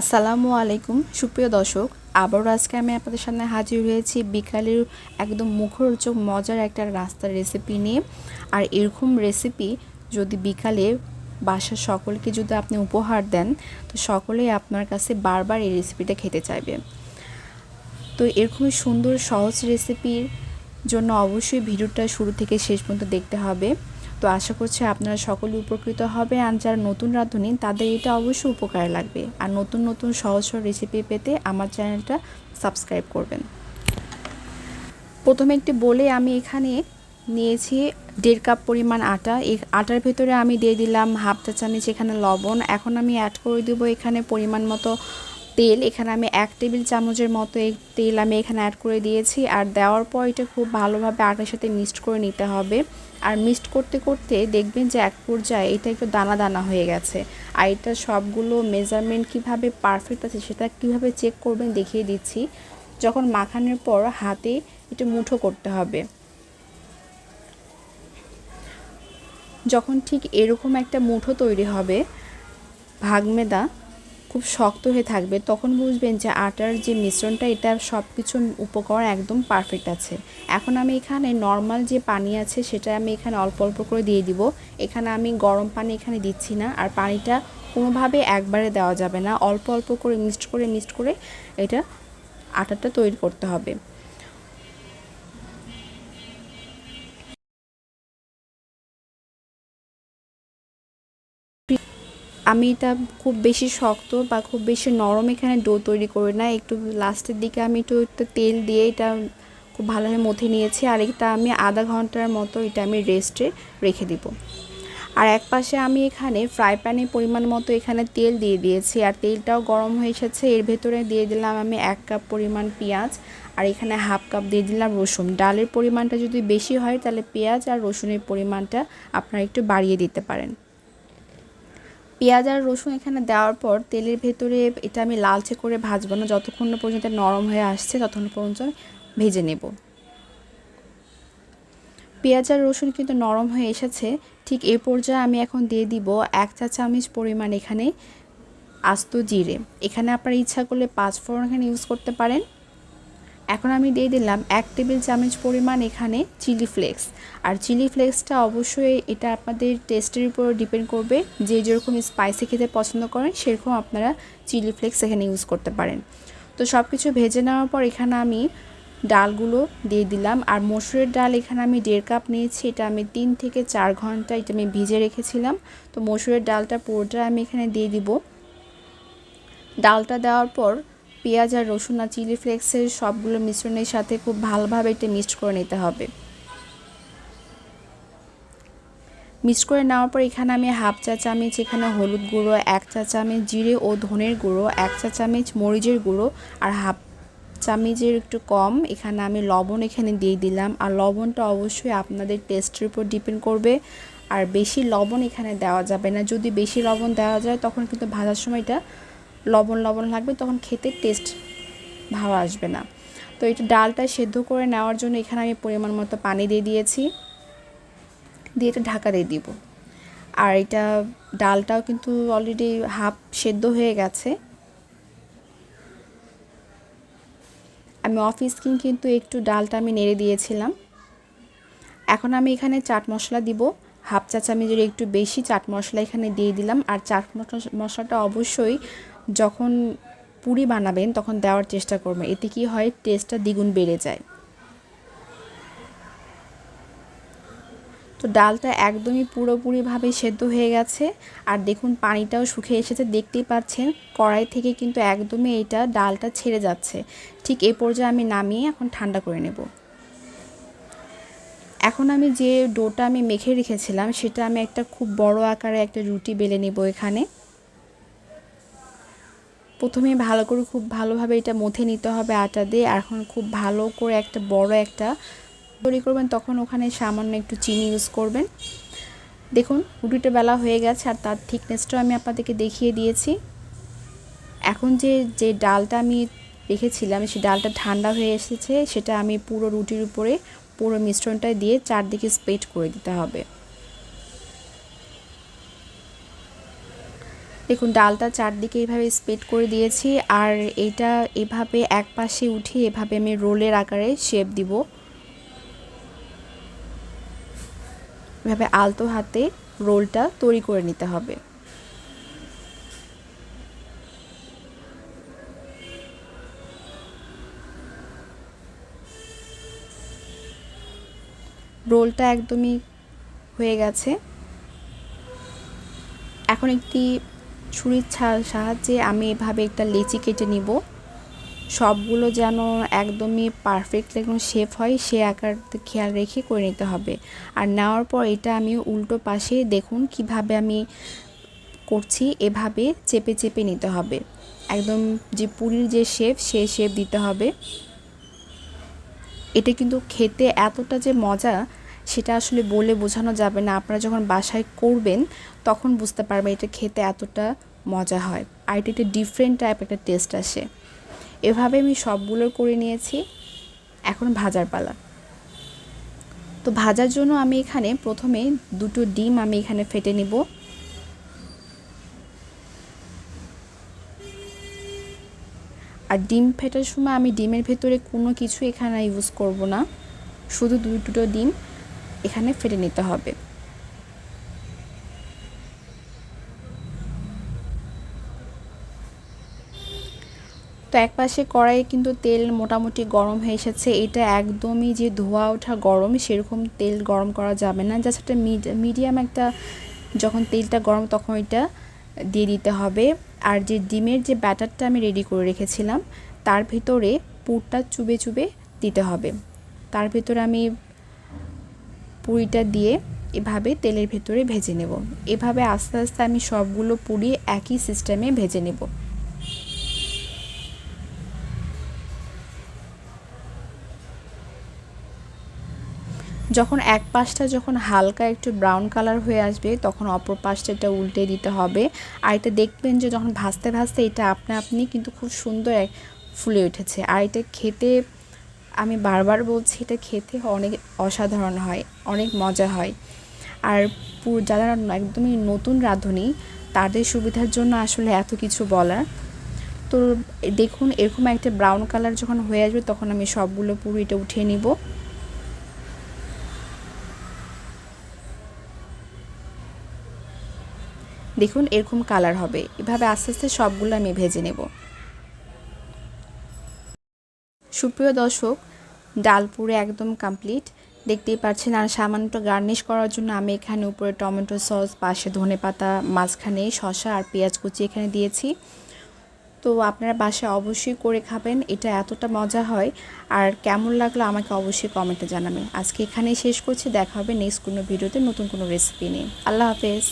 আসসালামু আলাইকুম, সুপ্রিয় দর্শক। আবারও আজকে আমি আপনাদের সামনে হাজির হয়েছি বিকালের একদম মুখরোচক, মজার একটা রাস্তার রেসিপি নিয়ে। আর এরকম রেসিপি যদি বিকালে বাসার সকলকে যদি আপনি উপহার দেন, তো সকলেই আপনার কাছে বারবার এই রেসিপিটা খেতে চাইবে। তো এরকমই সুন্দর সহজ রেসিপির জন্য অবশ্যই ভিডিওটা শুরু থেকে শেষ পর্যন্ত দেখতে হবে। তো আশা করছি আপনারা সকলে উপকৃত হবে আর যারা নতুন রাঁধুনি, তাদের এটা অবশ্যই উপকারে লাগবে। আর নতুন নতুন সহজ সহজ রেসিপি পেতে আমার চ্যানেলটা সাবস্ক্রাইব করবেন। প্রথমে একটি বলে আমি এখানে নিয়েছি দেড় কাপ পরিমাণ আটা। এই আটার ভেতরে আমি দিয়ে দিলাম হাফ চা চামচ এখানে লবণ। এখন আমি অ্যাড করে দেবো এখানে পরিমাণ মতো তেল, এখানে আমি এক টেবিল চামচের মতো এই তেল আমি এখানে অ্যাড করে দিয়েছি। আর দেওয়ার পর এটা খুব ভালোভাবে আটার সাথে মিক্সড করে নিতে হবে। আর মিক্সড করতে করতে দেখবেন যে এক পর্যায়ে এটা একটু দানা দানা হয়ে গেছে। আর এটা সবগুলো মেজারমেন্ট কীভাবে পারফেক্ট আছে সেটা কীভাবে চেক করবেন দেখিয়ে দিচ্ছি। যখন মাখানোর পর হাতে এটা মুঠো করতে হবে। যখন ঠিক এরকম একটা মুঠো তৈরি হবে ভাগমেদা খুব শক্ত হয়ে থাকবে, তখন বুঝবেন যে আটার যে মিশ্রণটা, এটা সব কিছু উপকরণ একদম পারফেক্ট আছে। এখন আমি এখানে নর্মাল যে পানি আছে, সেটা আমি এখানে অল্প অল্প করে দিয়ে দিব। এখানে আমি গরম পানি এখানে দিচ্ছি না, আর পানিটা কোনোভাবে একবারে দেওয়া যাবে না। অল্প অল্প করে মিক্সড করে মিক্সড করে এটা আটাটা তৈরি করতে হবে। আমি এটা খুব বেশি শক্ত বা খুব বেশি নরম এখানে ডো তৈরি করি না। একটু লাস্টের দিকে আমি একটু একটু তেল দিয়ে এটা খুব ভালোভাবে মথে নিয়েছি আর এটা আমি আধা ঘণ্টার মতো এটা আমি রেস্টে রেখে দিব। আর এক পাশে আমি এখানে ফ্রাই প্যানে পরিমাণ মতো এখানে তেল দিয়ে দিয়েছি আর তেলটাও গরম হয়ে এসেছে। এর ভেতরে দিয়ে দিলাম আমি এক কাপ পরিমাণ পেঁয়াজ আর এখানে হাফ কাপ দিয়ে দিলাম রসুন। ডালের পরিমাণটা যদি বেশি হয় তাহলে পেঁয়াজ আর রসুনের পরিমাণটা আপনারা একটু বাড়িয়ে দিতে পারেন। পেঁয়াজ আর রসুন এখানে দেওয়ার পর তেলের ভেতরে এটা আমি লালচে করে ভাজবো না। যতক্ষণ না পর্যন্ত নরম হয়ে আসছে, ততক্ষণ পর্যন্ত ভেজে নেব। পেঁয়াজ আর রসুন কিন্তু নরম হয়ে এসেছে। ঠিক এ পর্যায়ে আমি এখন দিয়ে দিব এক চা চামচ পরিমাণ এখানে আস্ত জিরে। এখানে আপনার ইচ্ছা করলে পাঁচ ফোড়ন এখানে ইউজ করতে পারেন। এখন আমি দিয়ে দিলাম এক টেবিল চামচ পরিমাণ এখানে চিলি ফ্লেক্স। আর চিলি ফ্লেক্সটা অবশ্যই এটা আপনাদের টেস্টের উপর ডিপেন্ড করবে যে যেরকম স্পাইসি খেতে পছন্দ করেন, সেরকম আপনারা চিলি ফ্লেক্স এখানে ইউজ করতে পারেন। তো সব কিছু ভেজে নেওয়ার পর এখানে আমি ডালগুলো দিয়ে দিলাম। আর মসুরের ডাল এখানে আমি দেড় কাপ নিয়েছি, এটা আমি তিন থেকে চার ঘণ্টা এটা আমি ভিজে রেখেছিলাম। তো মসুরের ডালটা পুরোটা আমি এখানে দিয়ে দিব। ডালটা দেওয়ার পর পেঁয়াজ আর রসুন আর চিলি ফ্লেক্সের সবগুলো মিশ্রণের সাথে খুব ভালোভাবে এটা মিক্সড করে নিতে হবে। মিক্সড করে নেওয়ার পর এখানে আমি হাফ চা চামচ, এখানে হলুদ গুঁড়ো, এক চা চামচ জিরে ও ধনের গুঁড়ো, এক চা চামচ মরিচের গুঁড়ো আর হাফ চামচের একটু কম। এখানে আমি লবণ এখানে দিয়ে দিলাম আর লবণটা অবশ্যই আপনাদের টেস্টের উপর ডিপেন্ড করবে। আর বেশি লবণ এখানে দেওয়া যাবে না। যদি বেশি লবণ দেওয়া যায়, তখন কিন্তু ভাজার সময়টা লবণ লবণ লাগবে, তখন খেতে টেস্ট ভালো আসবে না। তো এটা ডালটা সেদ্ধ করে নেওয়ার জন্য এখানে আমি পরিমাণ মতো পানি দিয়ে দিয়েছি। দিয়ে এটা ঢাকা দিয়ে দিব। আর এটা ডালটাও কিন্তু অলরেডি হাফ সেদ্ধ হয়ে গেছে। আমি অফ স্কিন কিন্তু একটু ডালটা আমি নেড়ে দিয়েছিলাম। এখন আমি এখানে চাট মশলা দিব। হাফ চা চামচের একটু বেশি চাট মশলা এখানে দিয়ে দিলাম। আর চাট মশলাটা অবশ্যই যখন পুরি বানাবেন, তখন দেওয়ার চেষ্টা করবেন। এতে কি হয়? টেস্টটা দ্বিগুণ বেড়ে যায়। তো ডালটা একদমই পুরোপুরিভাবে সেদ্ধ হয়ে গেছে। আর দেখুন, পানিটাও শুকিয়ে এসেছে। দেখতেই পাচ্ছেন, কড়াই থেকে কিন্তু একদমই এটা ডালটা ছেড়ে যাচ্ছে। ঠিক এই পর্যায়ে আমি নামিয়ে এখন ঠান্ডা করে নেব। এখন আমি যে ডোটা আমি মেখে রেখেছিলাম, সেটা আমি একটা খুব বড় আকারে একটা রুটি বেলে নেব এখানে। প্রথমে ভালো করে খুব ভালোভাবে এটা মথে নিতে হবে আটা দিয়ে। এখন খুব ভালো করে একটা বড় একটা তৈরি করবেন, তখন ওখানে সামান্য একটু চিনি ইউজ করবেন। দেখুন রুটিটা বেলা হয়ে গেছে আর তার থিকনেসটাও আমি আপনাদেরকে দেখিয়ে দিয়েছি। এখন যে যে ডালটা আমি রেখেছিলাম সেই ডালটা ঠান্ডা হয়ে এসেছে, সেটা আমি পুরো রুটির উপরে, পুরো মিশ্রণটা দিয়ে চারদিকে স্প্রেড করে দিতে হবে। দেখুন, ডালটা চারদিকে এইভাবে স্প্রেড করে দিয়েছি আর এটা এভাবে এক পাশে উঠে এভাবে আমি রোলের আকারে শেপ দিব। এভাবে আলতো হাতে রোলটা তৈরি করে নিতে হবে। রোলটা একদমই হয়ে গেছে। এখন একটি ছুরির সাহায্যে আমি এভাবে একটা লেচি কেটে নিব। সবগুলো যেন একদমই পারফেক্টলি কোনো শেপ হয়, সে আকার খেয়াল রেখে করে নিতে হবে। আর নেওয়ার পর এটা আমি উল্টো পাশে দেখুন কীভাবে আমি করছি, এভাবে চেপে চেপে নিতে হবে। একদম যে পুরীর যে শেপ সে শেপ দিতে হবে। এটা কিন্তু খেতে এতটা যে মজা সেটা আসলে বলে বোঝানো যাবে না। আপনারা যখন বাসায় করবেন, তখন বুঝতে পারবেন এটা খেতে এতটা মজা হয়। আর এটা একটা ডিফারেন্ট টাইপ একটা টেস্ট আসে। এভাবে আমি সবগুলো করে নিয়েছি। এখন ভাজার পালা। তো ভাজার জন্য আমি এখানে প্রথমে দুটো ডিম আমি এখানে ফেটে নিব। আর ডিম ফেটার সময় আমি ডিমের ভেতরে কোনো কিছু এখানে ইউজ করব না। শুধু দুই দুটো ডিম। এখানে ফেটে নিতে হবে। তো এক পাশে কড়াইয়ে কিন্তু তেল মোটামুটি গরম হয়ে এসেছে। এটা একদমই যে ধোয়া ওঠা গরম, সেরকম তেল গরম করা যাবে না। জাস্ট একটা মিডিয়াম একটা যখন তেলটা গরম, তখন এটা দিয়ে দিতে হবে। আর যে ডিমের যে ব্যাটারটা আমি রেডি করে রেখেছিলাম, তার ভিতরে পুরটা চুবে চুবে দিতে হবে। তার ভিতরে আমি পুরিটা দিয়ে এভাবে তেলের ভেতরে ভেজে নেব। এভাবে আস্তে আস্তে আমি সবগুলো পুরি একই সিস্টেমে ভেজে নেব। যখন এক পাশটা যখন হালকা একটু ব্রাউন কালার হয়ে আসবে, তখন অপর পাশটা এটা উল্টে দিতে হবে। আর এটা দেখবেন যে যখন ভাজতে ভাজতে এটা আপনা আপনি কিন্তু খুব সুন্দর ফুলে উঠেছে। আর এটা খেতে আমি বারবার বলছি, এটা খেতে অনেক অসাধারণ হয়, অনেক মজা হয়। আর যারা একদমই নতুন রাঁধুনি, তাদের সুবিধার জন্য আসলে এত কিছু বলার তো দেখুন, এরকম একটা ব্রাউন কালার যখন হয়ে আসবে, তখন আমি সবগুলো পুরো এটা উঠিয়ে নিব। দেখুন, এরকম কালার হবে। এভাবে আস্তে আস্তে সবগুলো আমি ভেজে নেব। সুপ্রিয় দর্শক, ডাল পুরে একদম কমপ্লিট দেখতেই পাচ্ছেন, আর সামান্য গার্নিশ করার জন্য আমি এখানে উপরে টমেটো সস পাশে ধনে পাতা, মাঝখানে শসা আর পেঁয়াজ কুচি এখানে দিয়েছি। তো আপনারা বাসায় অবশ্যই করে খাবেন, এটা এতটা মজা হয়। আর কেমন লাগল আমাকে অবশ্যই কমেন্টে জানাবেন। আজকে এখানেই শেষ করছি, দেখা হবে নেক্সট কোনো ভিডিওতে নতুন কোনো রেসিপি নিয়ে। আল্লাহ হাফেজ।